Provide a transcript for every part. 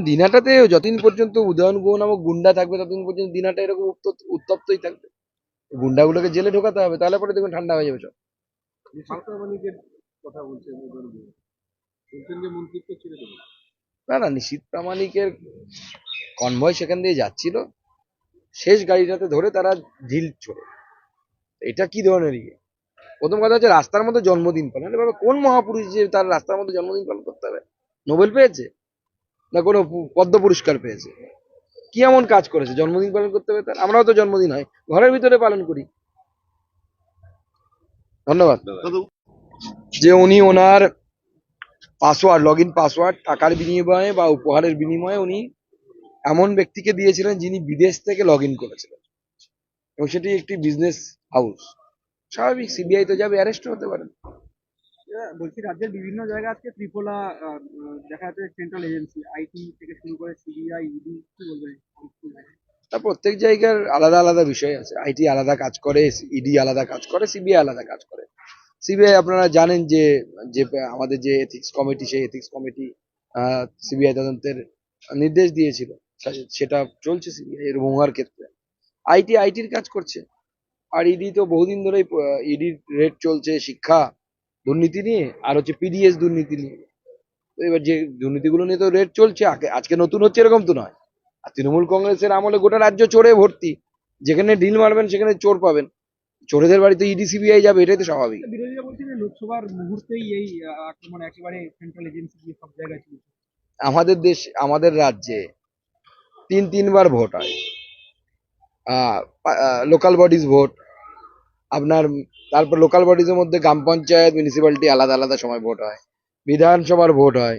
দিনাটাতে যতদিন পর্যন্ত উদয়ন গুহ নামক গুন্ডা থাকবে ততদিন পর্যন্ত দিনাটা এরকম উত্তপ্ত- উত্তপ্তই থাকবে। গুন্ডাগুলোকে জেলে ঢোকাতে হবে তাহলে পরে দেখবেন ঠান্ডা হয়ে যাবে সব। কথা বলছেন না না নিশীত প্রামাণিকের কনভয় সেখান দিয়ে যাচ্ছিল। শেষ গাড়িটাতে ধরে তারা ঢিল ছোড়ে। এটা কি ধরনের ইয়ে? প্রথম কথা হচ্ছে রাস্তার মধ্যে জন্মদিন পালন। বাবা কোন মহাপুরুষ যে তার রাস্তার মধ্যে জন্মদিন পালন করতে হবে? নোবেল পেয়েছে? না কোনো পদ্ম পুরস্কার পেয়েছে। কি এমন কাজ করেছে? জন্মদিন পালন করতে হবে তার? আমরাও তো জন্মদিন হয়। ঘরের ভিতরে পালন করি। ধন্যবাদ। যে উনি ওনার পাসওয়ার্ড লগ ইন পাসওয়ার্ড টাকার বিনিময়ে বা উপহারের বিনিময়ে উনি এমন ব্যক্তিকে দিয়েছিলেন যিনি বিদেশ থেকে লগ ইন করেছিলেন। এবং সেটি একটি বিজনেস হাউস স্বাভাবিক সিবিআই তো যাবে অ্যারেস্ট হতে পারেন বলছি রাজ্যের বিভিন্ন জায়গায় আজকে ত্রিপোলা দেখা যাচ্ছে সেন্ট্রাল এজেন্সি আইটি থেকে শুরু করে সিবিআই ইডি কি বলবেন প্রত্যেক জায়গার আলাদা আলাদা বিষয় আছে। আইটি আলাদা কাজ করে ইডি আলাদা কাজ করে সিবিআই আলাদা কাজ করে। সিবিআই আপনারা জানেন যে যে আমাদের যে এথিক্স কমিটি সেই এথিক্স কমিটি সিবিআই তদন্তের নির্দেশ দিয়েছিল। সেটা চলছে সিবিআই এর মহুয়ার ক্ষেত্রে। আইটি আইটির কাজ করছে। আর ইডি তো বহুদিন ধরেই ইডির রেট চলছে, শিক্ষা দুর্নীতি নিয়ে আর হচ্ছে পিডিএস দুর্নীতি নিয়ে। তো এবার যে দুর্নীতিগুলো নিয়ে তো রেট চলছে আগে- আজকে নতুন হচ্ছে এরকম তো নয়। আর তৃণমূল কংগ্রেসের আমলে গোটা রাজ্য চোরে ভর্তি। যেখানে ডিল মারবেন সেখানে চোর পাবেন। চোরেদের বাড়িতে ইডি সিবিআই যাবে এটাই তো স্বাভাবিক। বিরোধীরা বলছে যে লোকসভার মুহূর্তেই এই আক্রমণ একেবারে সেন্ট্রাল এজেন্সি সব জায়গায় চলছে। আমাদের দেশ আমাদের রাজ্যে তিন তিনবার ভোট হয়। লোকাল বডিজ ভোট আপনার তারপর লোকাল বডিজের মধ্যে গ্রাম পঞ্চায়েত মিউনিসিপ্যালিটি আলাদা আলাদা সময় ভোট হয়। বিধানসভার ভোট হয়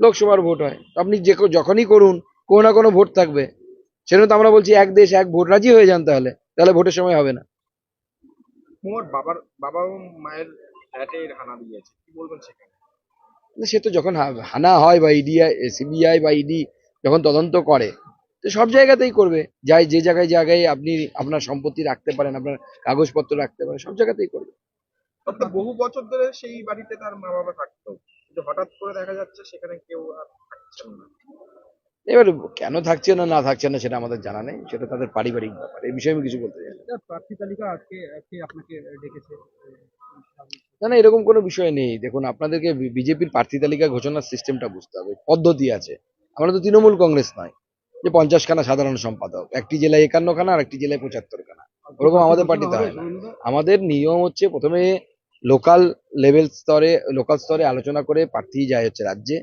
লোকসভার ভোট হয়। আপনি যে যখনই করুন কোনো না কোনো ভোট থাকবে। সেজন্য তো আমরা বলছি এক দেশ এক ভোট রাজি হয়ে যান তাহলে। তাহলে ভোটের সময় হবে না। বাবার বাবা ও মায়ের ফ্ল্যাটে হানা দিয়েছে। কি বলবেন সেখানে? সে তো যখন হানা হয় বা ইডি সিবিআই বা ইডি যখন তদন্ত করে তো সব জায়গাতেই করবে। যাই যে জায়গায় জায়গায় আপনি আপনার সম্পত্তি রাখতে পারেন আপনার কাগজপত্র রাখতে পারেন সব জায়গাতেই করবে। বহু বছর ধরে সেই বাড়িতে তার মা বাবা থাকতো হঠাৎ করে দেখা যাচ্ছে সেখানে কেউ আর থাকছেন না। এবার কেন থাকছে না না থাকছে না সেটা আমাদের জানা নেই। সেটা তাদের পারিবারিক ব্যাপার। এই বিষয়ে আমি কিছু বলতে চাই না। প্রার্থী তালিকা আজকে আজকে আপনাকে ডেকেছে। না না এরকম কোনো বিষয় নেই। দেখুন আপনাদেরকে বিজেপির প্রার্থী তালিকা ঘোষণার সিস্টেমটা বুঝতে হবে। পদ্ধতি আছে। আমরা তো তৃণমূল কংগ্রেস নয়। যে পঞ্চাশ খানা সাধারণ সম্পাদক। একটি জেলায় একান্ন খানা আর একটি জেলায় পঁচাত্তর খানা ওরকম আমাদের পার্টিতে হয় না। আমাদের নিয়ম হচ্ছে প্রথমে লোকাল লেভেল স্তরে, লোকাল স্তরে আলোচনা করে প্রার্থী যায় হচ্ছে রাজ্যে।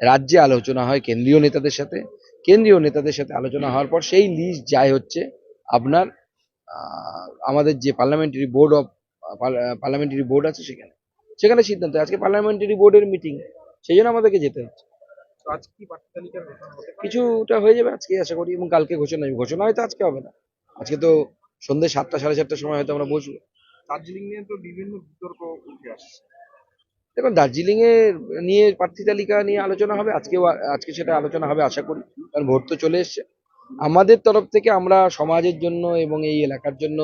রাজ্যে আলোচনা হয় কেন্দ্রীয় নেতাদের সাথে। কেন্দ্রীয় নেতাদের সাথে আলোচনা হওয়ার পর সেই লিস্ট যায় হচ্ছে আপনার আমাদের যে parliamentary board of parliamentary board আছে সেখানে। সেখানে সিদ্ধান্ত আজকে পার্লামেন্টারি বোর্ডের মিটিং, সেই জন্য আমাদেরকে যেতে হচ্ছে। আজ কি কিছুটা হয়ে যাবে আজকে আশা করি এবং কালকে ঘোষণা হবে ঘোষণা হয়তো আজকে হবে না। আজকে তো সন্ধ্যে সাতটা সাড়ে সাতটার সময় হয়তো আমরা বসবো। দার্জিলিং নিয়ে তো বিভিন্ন বিতর্ক উঠে আসছে। দেখুন দার্জিলিং এর নিয়ে প্রার্থী তালিকা নিয়ে আলোচনা হবে। আজকেও আজকে সেটা আলোচনা হবে আশা করি। কারণ ভোট তো চলে এসছে। আমাদের তরফ থেকে আমরা সমাজের জন্য এবং এই এলাকার জন্য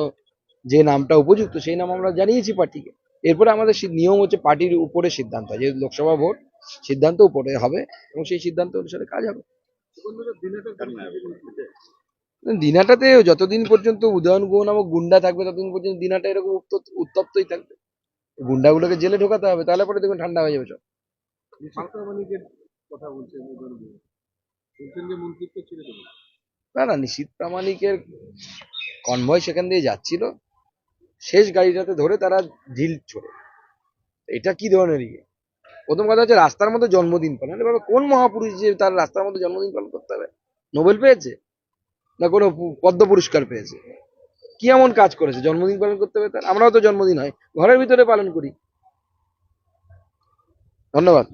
যে নামটা উপযুক্ত সেই নাম আমরা জানিয়েছি পার্টিকে এরপরে আমাদের নিয়ম হচ্ছে পার্টির উপরে সিদ্ধান্ত হয়। যেহেতু লোকসভা ভোট সিদ্ধান্ত উপরে হবে এবং সেই সিদ্ধান্ত অনুসারে কাজ হবে। দিনাটাতে যতদিন পর্যন্ত উদয়ন গুহ নামক গুন্ডা থাকবে ততদিন পর্যন্ত দিনাটা এরকম উত্তপ্ত- উত্তপ্তই থাকবে। গুন্ডাগুলোকে জেলে ঢোকাতে হবে তাহলে পরে দেখবেন ঠান্ডা হয়ে যাবে সব। না না নিশীত প্রামাণিকের কনভয় সেখান দিয়ে যাচ্ছিল। শেষ গাড়িটাতে ধরে তারা ঢিল ছোড়ে। এটা কি ধরনের ইয়ে? প্রথম কথা হচ্ছে রাস্তার মধ্যে জন্মদিন পালন। এবার কোন মহাপুরুষ যে তার রাস্তার মধ্যে জন্মদিন পালন করতে হবে? নোবেল পেয়েছে? না কোনো পদ্ম পুরস্কার পেয়েছে? কি এমন কাজ করেছে? জন্মদিন পালন করতে হবে তার? আমরাও তো জন্মদিন হয়। ঘরের ভিতরে পালন করি। ধন্যবাদ।